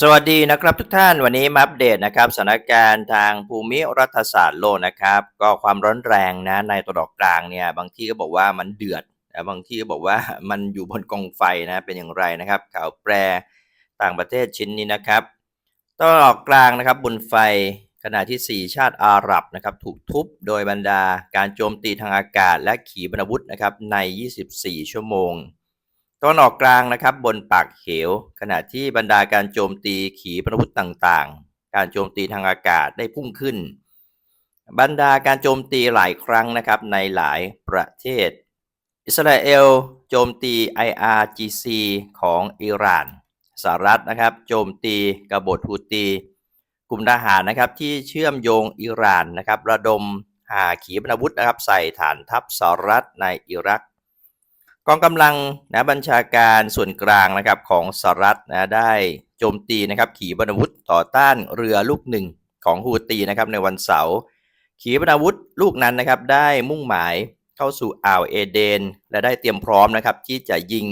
สวัสดีนะครับทุกท่านวันนี้มาอัปเดตนะครับสถานการณ์ทางภูมิรัฐศาสตร์โลกนะครับ ก็ความร้อนแรงนะในตะวันอกกลางเนี่ยบางที่ก็บอกว่ามันเดือดแต่บางที่ก็บอกว่ามันอยู่บนกองไฟนะเป็นอย่างไรนะครับ ข่าวแปรต่างประเทศชิ้นนี้นะครับตะวันออกกลางนะครับบนไฟขณะที่ 4 ชาติอาหรับนะครับถูกทุบโดยบรรดาการโจมตีทางอากาศและขีปนาวุธนะครับใน 24 ชั่วโมง ตะวันออกกลางนะครับบนปากเหวขณะที่บรรดาการโจมตีขีปนาวุธต่างๆ การโจมตีทางอากาศได้พุ่งขึ้น บรรดาการโจมตีหลายครั้งนะครับในหลายประเทศ อิสราเอลโจมตี IRGC ของอิหร่านสหรัฐนะครับโจมตีกบฏฮูตี กลุ่มทหารนะครับที่เชื่อมโยงอิหร่านนะครับระดมหาขีปนาวุธนะครับใส่ฐานทัพสหรัฐในอิรัก กองกำลังนะบัญชาการส่วนกลางนะครับของสหรัฐนะได้โจมตีนะครับขีปนาวุธต่อต้านเรือลูกหนึ่งของฮูตีนะครับในวันเสาร์ขีปนาวุธลูกนั้นนะครับได้มุ่งหมายเข้าสู่อ่าวเอเดน และได้เตรียมพร้อมนะครับที่จะยิง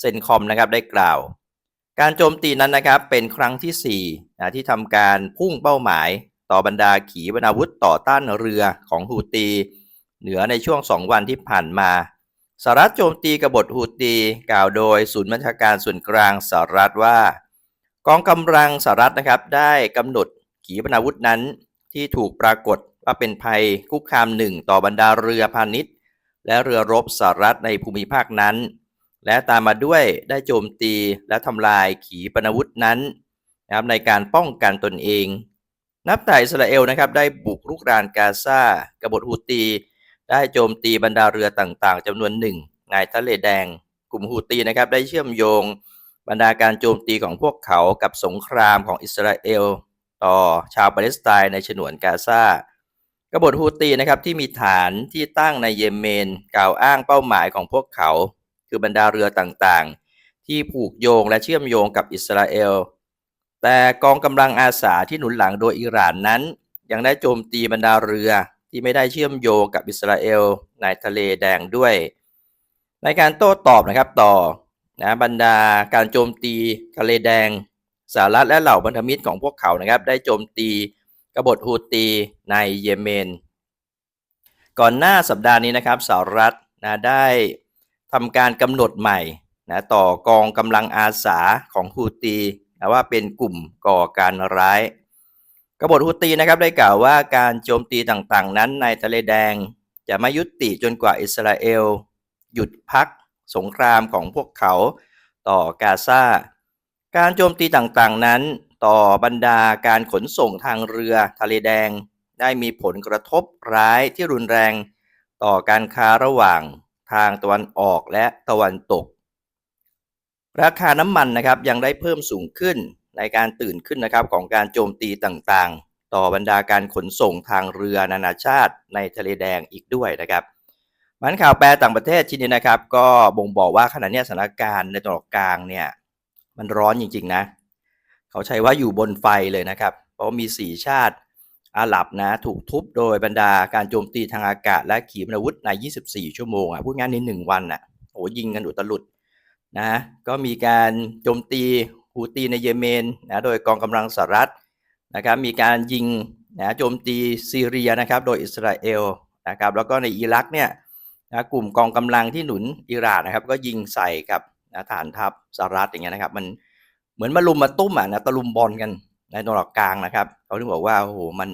เซนคอมนะครับได้กล่าว การโจมตีนั้นนะครับเป็นครั้งที่4นะที่ทำการพุ่งเป้าหมายต่อบรรดาขีปนาวุธต่อต้านเรือของฮูตี เหนือในช่วง 2 วันที่ผ่านมา สหรัฐโจมตีกบฏฮูตีกล่าวโดยศูนย์บัญชาการส่วนกลางสหรัฐว่า กองกำลังสหรัฐนะครับได้กำหนดขีปนาวุธนั้นที่ถูกปรากฏว่าเป็นภัยคุกคามหนึ่งต่อบรรดาเรือพาณิชย์ และเรือรบสหรัฐในภูมิภาคนั้น และตามมาด้วยได้โจมตีและทำลายขีปนาวุธนั้นนะครับในการป้องกันตนเอง นับแต่อิสราเอลนะครับได้บุกรุกรานกาซากบฏฮูตี ได้โจมตีบรรดาเรือต่างๆจำนวนหนึ่งในทะเลแดง กลุ่มฮูตีนะครับได้เชื่อมโยงบรรดาการโจมตีของพวกเขากับสงครามของอิสราเอล ต่อชาวปาเลสไตน์ในฉนวนกาซากบฏฮูตีนะครับที่มีฐานที่ตั้งในเยเมน กล่าวอ้างเป้าหมายของพวกเขา คือบรรดาเรือต่างๆ ที่ผูกโยงและเชื่อมโยงกับอิสราเอล แต่กองกำลังอาสาที่หนุนหลังโดยอิหร่านนั้น ยังได้โจมตีบรรดาเรือ ที่ไม่ได้เชื่อมโยงกับอิสราเอลในทะเลแดงด้วย ในการโต้ตอบนะครับต่อนะบรรดาการโจมตีทะเลแดงสหรัฐและเหล่าพันธมิตรของพวกเขานะครับ ได้โจมตีกบฏฮูตีในเยเมน ก่อนหน้าสัปดาห์นี้นะครับสหรัฐนะได้ทำการกำหนดใหม่นะต่อกองกำลังอาสาของฮูตีนะว่าเป็นกลุ่มก่อการร้าย กบฏฮูตีนะครับได้กล่าวว่าการโจมตีต่างๆ นั้นในทะเลแดง จะไม่ยุติจนกว่าอิสราเอล หยุดพักสงครามของพวกเขาต่อกาซาการโจมตีต่างๆนั้น ต่อบรรดาการขนส่งทางเรือทะเลแดง ได้มีผลกระทบร้ายที่รุนแรง ต่อการค้าระหว่างทางตะวันออกและตะวันตก ราคาน้ำมันนะครับยังได้เพิ่มสูงขึ้น ในการตื่นขึ้นนะครับของการโจมตีต่างๆ ต่อบรรดาการขนส่งทางเรือนานาชาติในทะเลแดงอีกด้วยนะครับมันข่าวแปลต่างประเทศชิ้นนี้นะครับ ก็บ่งบอกว่าขณะนี้สถานการณ์ในตะวันออกกลางเนี่ยมันร้อนจริงๆนะ เขาใช้ว่าอยู่บนไฟเลยนะครับ เพราะมีสีชาติอาหรับนะถูกทุบโดยบรรดาการโจมตีทางอากาศและขีปนาวุธใน 24 ชั่วโมงอะพูดง่ายใน 1 วันอะโอ้ยิงกันอุตลุดนะก็มีการโจมตี ฮูตีในเยเมนนะโดยกองกำลังสหรัฐนะครับมีการยิงนะโจมตีซีเรียนะครับโดยอิสราเอลนะครับแล้วก็ในอิรักเนี่ยนะกลุ่มกองกำลังที่หนุนอิหร่านนะครับก็ยิงใส่กับนะฐานทัพสหรัฐอย่างเงี้ยนะครับมันเหมือนมาลุมมาตุ้มอะนะตะลุมบอลกันในตะวันออกลางนะครับเขาถึงบอกว่าโอ้โหมัน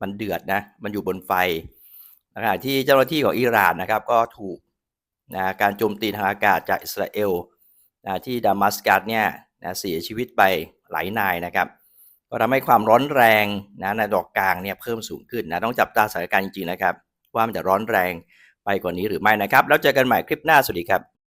มันเดือดนะมันอยู่บนไฟนะครับที่เจ้าหน้าที่ของอิหร่านนะครับก็ถูกนะการโจมตีทางอากาศจากอิสราเอลนะที่ดามัสกัสเนี่ย นะเสียชีวิตไปหลายนายนะครับก็ทำให้ความร้อนแรงนะในดอกกลางเนี่ยเพิ่มสูงขึ้นนะต้องจับตาสถานการณ์จริงๆนะครับ ว่ามันจะร้อนแรงไปกว่านี้หรือไม่นะครับ แล้วเจอกันใหม่คลิปหน้าสวัสดีครับ